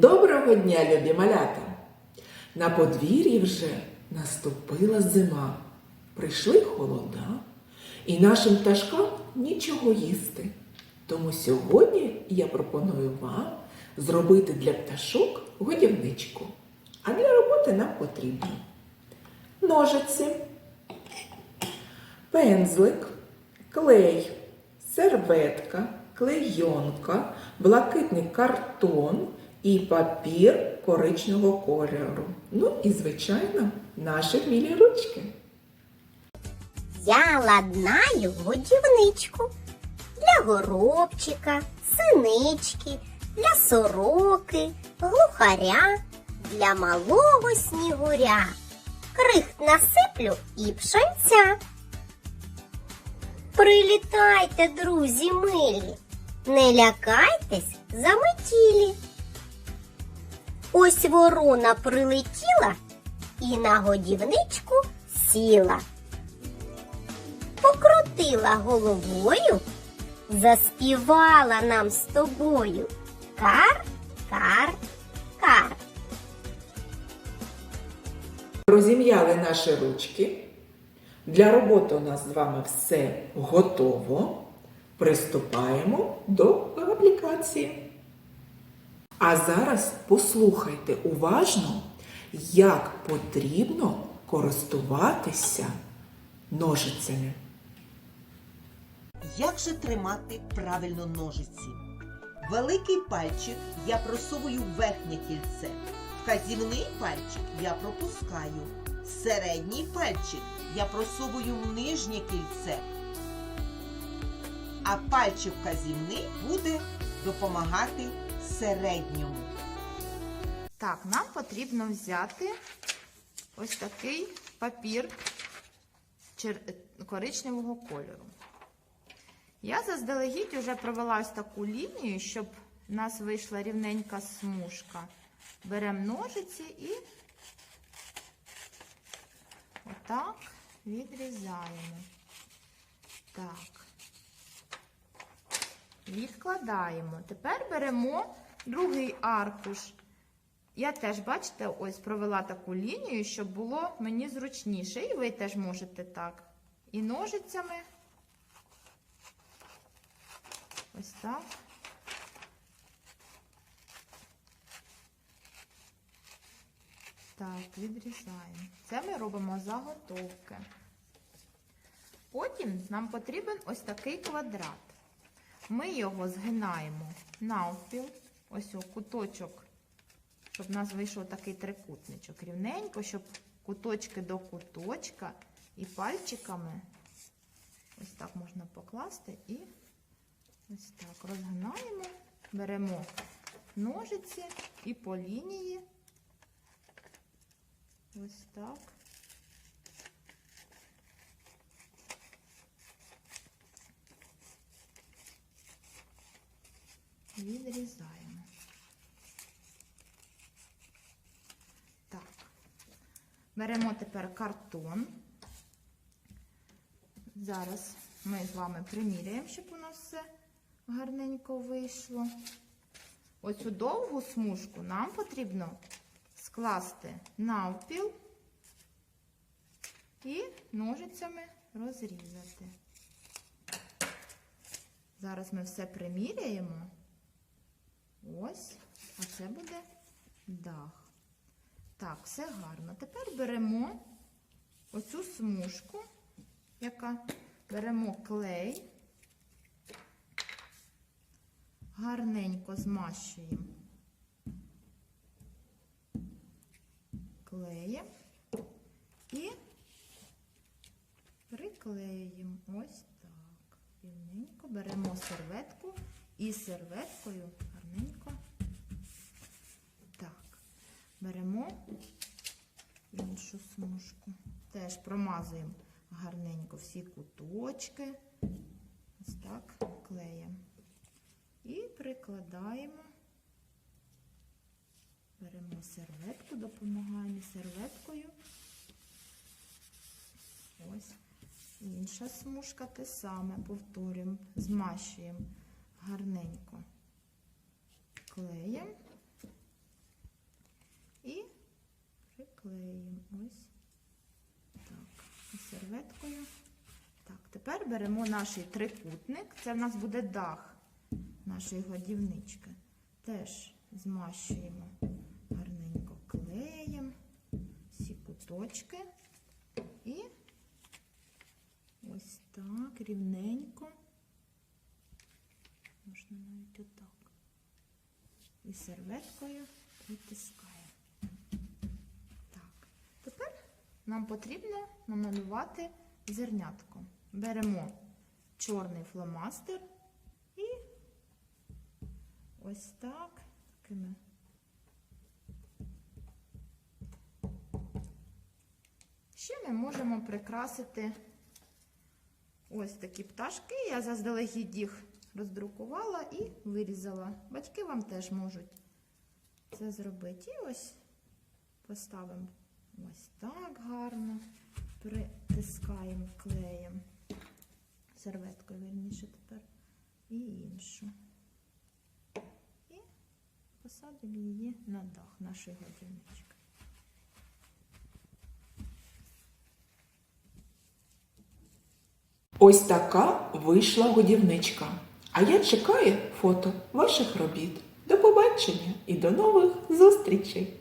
Доброго дня, любі малята! На подвір'ї вже наступила зима. Прийшли холода, і нашим пташкам нічого їсти. Тому сьогодні я пропоную вам зробити для пташок годівничку. А для роботи нам потрібно ножиці, пензлик, клей, серветка, клейонка, блакитний картон і папір коричневого кольору. Ну і, звичайно, наші вмілі ручки. Я ладнаю годівничку для горобчика, синички, для сороки, глухаря, для малого снігуря. Крихт насиплю і пшенця. Прилітайте, друзі милі, не лякайтесь заметілі. Ось ворона прилетіла і на годівничку сіла покрутила головою, заспівала нам з тобою. Кар, кар, кар. Розім'яли наші ручки. Для роботи у нас з вами все готово. Приступаємо до аплікації. А зараз послухайте уважно, як потрібно користуватися ножицями. Як же тримати правильно ножиці? Великий пальчик я просовую в верхнє кільце. Вказівний пальчик я пропускаю. Середній пальчик я просовую в нижнє кільце. А пальчик вказівний буде допомагати середньому. Так, нам потрібно взяти ось такий папір коричневого кольору. Я заздалегідь вже провела ось таку лінію, щоб в нас вийшла рівненька смужка. Беремо ножиці і отак відрізаємо. Так. Відкладаємо. Тепер беремо другий аркуш. Я теж, бачите, ось провела таку лінію, щоб було мені зручніше. І ви теж можете так. І ножицями. Ось так. Так, відрізаємо. Це ми робимо заготовки. Потім нам потрібен ось такий квадрат. Ми його згинаємо навпіл, ось о куточок, щоб у нас вийшов такий трикутничок. Рівненько, щоб куточки до куточка і пальчиками ось так можна покласти і ось так розгинаємо, беремо ножиці і по лінії ось так. Відрізаємо. Так. Беремо тепер картон. Зараз ми з вами приміряємо, щоб у нас все гарненько вийшло. Оцю довгу смужку нам потрібно скласти навпіл і ножицями розрізати. Зараз ми все приміряємо. Ось, а це буде дах. Так, все гарно. Тепер беремо оцю смужку, яка беремо клей, гарненько змащуємо клеєм і приклеїмо ось так. Рівненько беремо серветку і серветкою гарненько. Так, беремо іншу смужку. Теж промазуємо гарненько всі куточки. Ось так клеєм. І прикладаємо. Беремо серветку, допомагаємо серветкою. Ось. Інша смужка те саме повторюємо, змащуємо гарненько клеєм Ось. Так, серветкою. Так, тепер беремо наш трикутник. Це в нас буде дах нашої годівнички. Теж змащуємо гарненько клеєм всі куточки. І ось так, рівненько. Можна навіть отак. І серветкою притискаємо. Так. Тепер нам потрібно намалювати зернятко. Беремо чорний фломастер і ось так такими. Ще ми можемо прикрасити ось такі пташки. Я заздалегідь їх роздрукувала і вирізала. Батьки вам теж можуть це зробити. І ось поставимо ось так гарно, притискаємо клеєм, серветкою вірніше тепер, і іншу. І посадимо її на дах нашої годівнички. Ось така вийшла годівничка. А я чекаю фото ваших робіт. До побачення і до нових зустрічей!